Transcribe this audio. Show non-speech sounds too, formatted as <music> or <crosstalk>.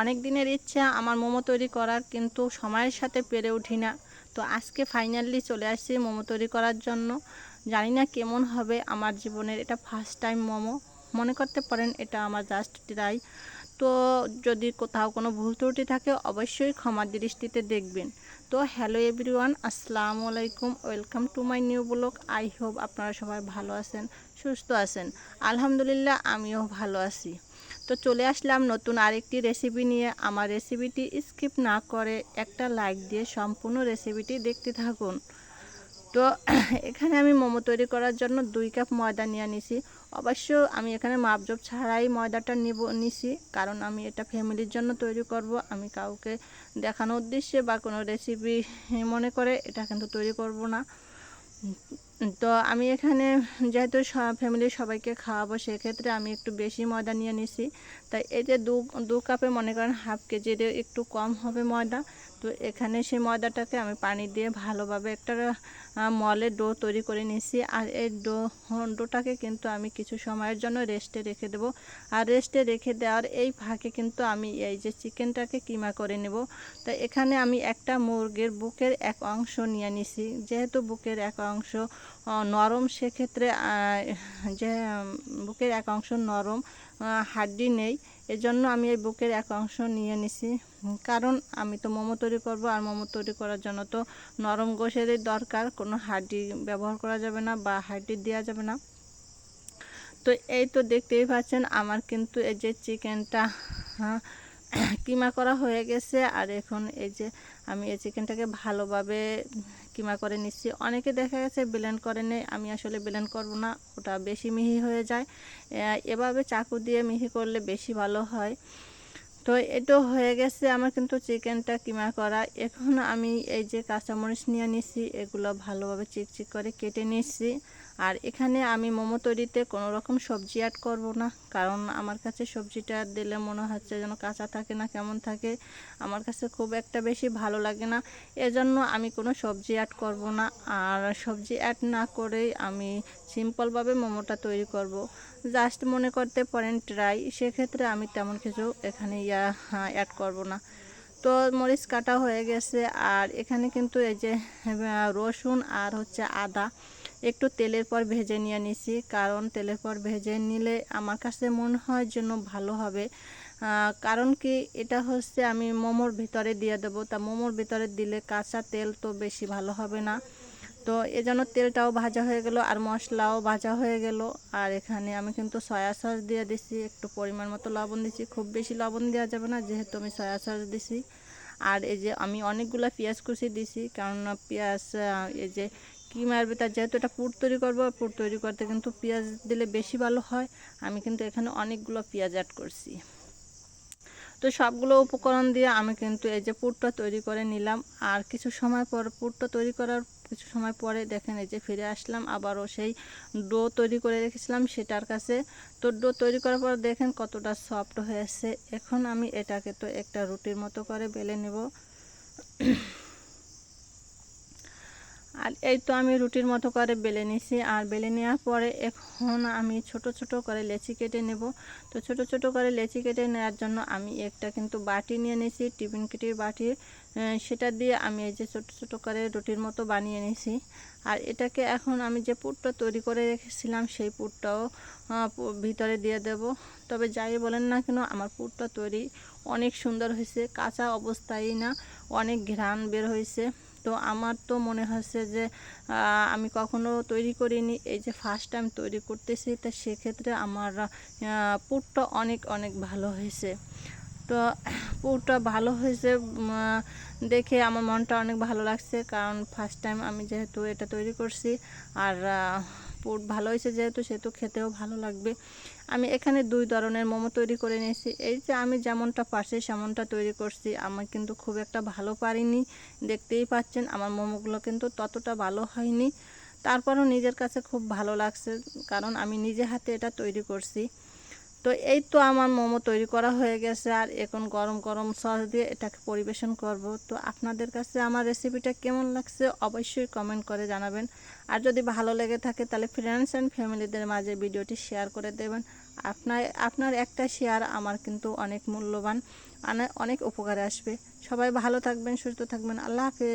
অনেক দিনের ইচ্ছা আমার মোমো তৈরি করার, কিন্তু সময়ের সাথে পেরে উঠি না। তো আজকে ফাইনালি চলে আসছি মোমো তৈরি করার জন্য। জানি না কেমন হবে আমার জীবনের এটা ফার্স্ট টাইম মোমো। মনে করতে পারেন এটা আমার জাস্ট ট্রাই তো যদি কোথাও কোনো ভুল ত্রুটি থাকে অবশ্যই ক্ষমা দৃষ্টিতে দেখবেন। তো হ্যালো এভরিওয়ান আসসালামু আলাইকুম welcome to my new blog I hope আপনারা সবাই ভালো আছেন, সুস্থ আছেন। আলহামদুলিল্লাহ, আমিও ভালো আছি। তো চলে আসলাম নতুন আরেকটি রেসিপি নিয়ে। আমার রেসিপিটি স্কিপ না করে একটা লাইক দিয়ে সম্পূর্ণ রেসিপিটি দেখতে থাকুন। তো <clears throat> এখানে আমি মোমো তৈরি করার জন্য দুই কাপ ময়দা নিয়ে নিছি। অবশ্য আমি এখানে মাপজোপ ছাড়াই ময়দাটা নিব, নিছি। কারণ আমি এটা ফ্যামিলির জন্য তৈরি করব। আমি কাউকে দেখানোর উদ্দেশ্যে বা কোনো রেসিপি মনে করে এটা কিন্তু তৈরি করব না। তো আমি এখানে যেহেতু ফ্যামিলির সবাইকে খাওয়াবো, সেক্ষেত্রে আমি একটু বেশি ময়দা নিয়ে নিছি। তাই এই যে দু দু কাপে মনে করেন হাফ কেজির একটু কম হবে ময়দা। তো এখানে সেই ময়দাটাকে আমি পানি দিয়ে ভালোভাবে একটা মলের ডো তৈরি করে নিছি। আর এই ডো, ডোটাকে কিন্তু আমি কিছু সময়ের জন্য রেস্টে রেখে দেব। আর রেস্টে রেখে দেওয়ার এই ফাঁকে কিন্তু আমি এই যে চিকেনটাকে কিমা করে নেব। তো এখানে আমি একটা মুরগির বুকের এক অংশ নিয়ে নিছি। যেহেতু বুকের এক অংশ নরম সেক্ষেত্রে যে বুকের এক অংশ নরম হাড্ডি নেই, এজন্য আমি এই বুকের এক অংশ নিয়ে নিছি। কারণ আমি তো মোমো তৈরি করব, আর মোমো তৈরি করার জন্য তো নরম গোশেরই দরকার, কোনো হাড্ডি ব্যবহার করা যাবে না বা হাড্ডি দেওয়া যাবে না। তো এই তো দেখতেই পাচ্ছেন, আমার কিন্তু এই যে চিকেনটা হ্যাঁ <clears throat> কিমা করা হয়ে গেছে, আর এখন এই যে আমি এই চিকেনটাকে ভালোভাবে কিমা করে নিচ্ছি। অনেকে দেখা গেছে ব্লেন্ড করে নেই, আমি আসলে ব্লেন্ড করব না, ওটা বেশি মিহি হয়ে যায়। এভাবে চাকু দিয়ে মিহি করলে বেশি ভালো হয়। তো এটা হয়ে গেছে আমার কিন্তু চিকেনটা কিমা করা। এখন আমি এই যে কাঁচামরিচ নিয়ে নিছি, এগুলো ভালোভাবে চিকচিক করে কেটে নিচ্ছি। আর এখানে আমি মোমো তৈরিতে কোনো রকম সবজি অ্যাড করব না। কারণ আমার কাছে সবজিটা দিলে মনে হচ্ছে যেন কাঁচা থাকে না, কেমন থাকে। আমার কাছে খুব একটা বেশি ভালো লাগে না। এজন্য আমি কোনো সবজি অ্যাড করব না। আর সবজি অ্যাড না করেই আমি সিম্পলভাবে মোমোটা তৈরি করব। জাস্ট মনে করতে পারেন ট্রাই সেক্ষেত্রে আমি তেমন কিছু এখানে ইয়া অ্যাড করব না। তো মরিচ কাটা হয়ে গেছে, আর এখানে কিন্তু এই যে রসুন আর হচ্ছে আদা। একটু তেলের পর ভেজে নিয়ে নিছি। কারণ তেলের পর ভেজে নিলে আমার কাছে মনে হয় যেন ভালো হবে। কারণ কি এটা হচ্ছে আমি মোমোর ভিতরে দিয়ে দেবো। তা মোমোর ভিতরে দিলে কাঁচা তেল তো বেশি ভালো হবে না। তো এজন্য তেলটাও ভাজা হয়ে গেল আর মশলাও ভাজা হয়ে গেল। আর এখানে আমি কিন্তু সয়া সস দিয়ে দিছি, একটু পরিমাণ মতো লবণ দিছি। খুব বেশি লবণ দেওয়া যাবে না, যেহেতু আমি সয়া সস দিছি। আর এই যে আমি অনেকগুলো পেঁয়াজ কুচি দিছি, কারণ পেঁয়াজ এই যে কিমার তার যেহেতু এটা পুর তৈরি করব পুর তৈরি করতে কিন্তু পেঁয়াজ দিলে বেশি ভালো হয়। আমি কিন্তু এখানে অনেকগুলো পেঁয়াজ অ্যাড করছি। তো সবগুলো উপকরণ দিয়ে আমি কিন্তু এই যে পুরটা তৈরি করে নিলাম। আর কিছু সময় পর পুরটা তৈরি করার কিছু সময় পরে দেখেন এই যে ফিরে আসলাম, আবারও সেই ডো তৈরি করে রেখেছিলাম সেটার কাছে। তো ডো তৈরি করার পর দেখেন কতটা সফট হয়েছে। এখন আমি এটাকে তো একটা রুটির মতো করে বেলে নেব। আর এই তো আমি রুটির মতো করে বেলে নিছি। আর বেলে নেওয়ার পরে এখন আমি ছোট ছোট করে লেচি কেটে নেব। তো ছোট ছোট করে লেচি কেটে নেওয়ার জন্য আমি একটা কিন্তু বাটি নিয়ে নিয়েছি টিফিন কিটির বাটি। সেটা দিয়ে আমি এই যে ছোট ছোট করে রুটির মতো বানিয়ে নিয়েছি আর এটাকে এখন আমি যে পুরটা তৈরি করে রেখেছিলাম, সেই পুরটাও ভিতরে দিয়ে দেব। তবে যাই বলেন না কেন, আমার পুরটা তৈরি অনেক সুন্দর হয়েছে, কাঁচা অবস্থায় না, অনেক ঘ্রাণ বের হয়েছে। তো আমার তো মনে হচ্ছে যে আমি কখনো তৈরি করিনি। এই যে ফার্স্ট টাইম তৈরি করতেছি, তা সেক্ষেত্রে আমার পুরটা অনেক অনেক ভালো হয়েছে। তো পুরটা ভালো হয়েছে দেখে আমার মনটা অনেক ভালো লাগছে। কারণ ফার্স্ট টাইম আমি যেহেতু এটা তৈরি করছি, আর পুর ভালো হয়েছে যেহেতু, সেহেতু খেতেও ভালো লাগবে। আমি এখানে দুই ধরনের মোমো তৈরি করে নিয়েছি। এই যে আমি যেমনটা পারছি, সেমনটা তৈরি করছি। আমার কিন্তু খুব একটা ভালো পারিনি। দেখতেই পাচ্ছেন, আমার মোমোগুলো কিন্তু ততটা ভালো হয়নি। তারপরও নিজের কাছে খুব ভালো লাগছে, কারণ আমি নিজে হাতে এটা তৈরি করছি। তো এই তো আমার মোমো তৈরি করা হয়ে গেছে আর এখন গরম গরম সস দিয়ে এটাকে পরিবেশন করব। তো আপনাদের কাছে আমার রেসিপিটা কেমন লাগছে অবশ্যই কমেন্ট করে জানাবেন। আর যদি ভালো লেগে থাকে তাহলে ফ্রেন্ডস অ্যান্ড ফ্যামিলিদের মাঝে ভিডিওটি শেয়ার করে দেবেন। আপনার আপনার একটা শেয়ার আমার কিন্তু অনেক মূল্যবান অনেক উপকারে আসবে। সবাই ভালো থাকবেন, সুস্থ থাকবেন, আল্লাহ হাফেজ।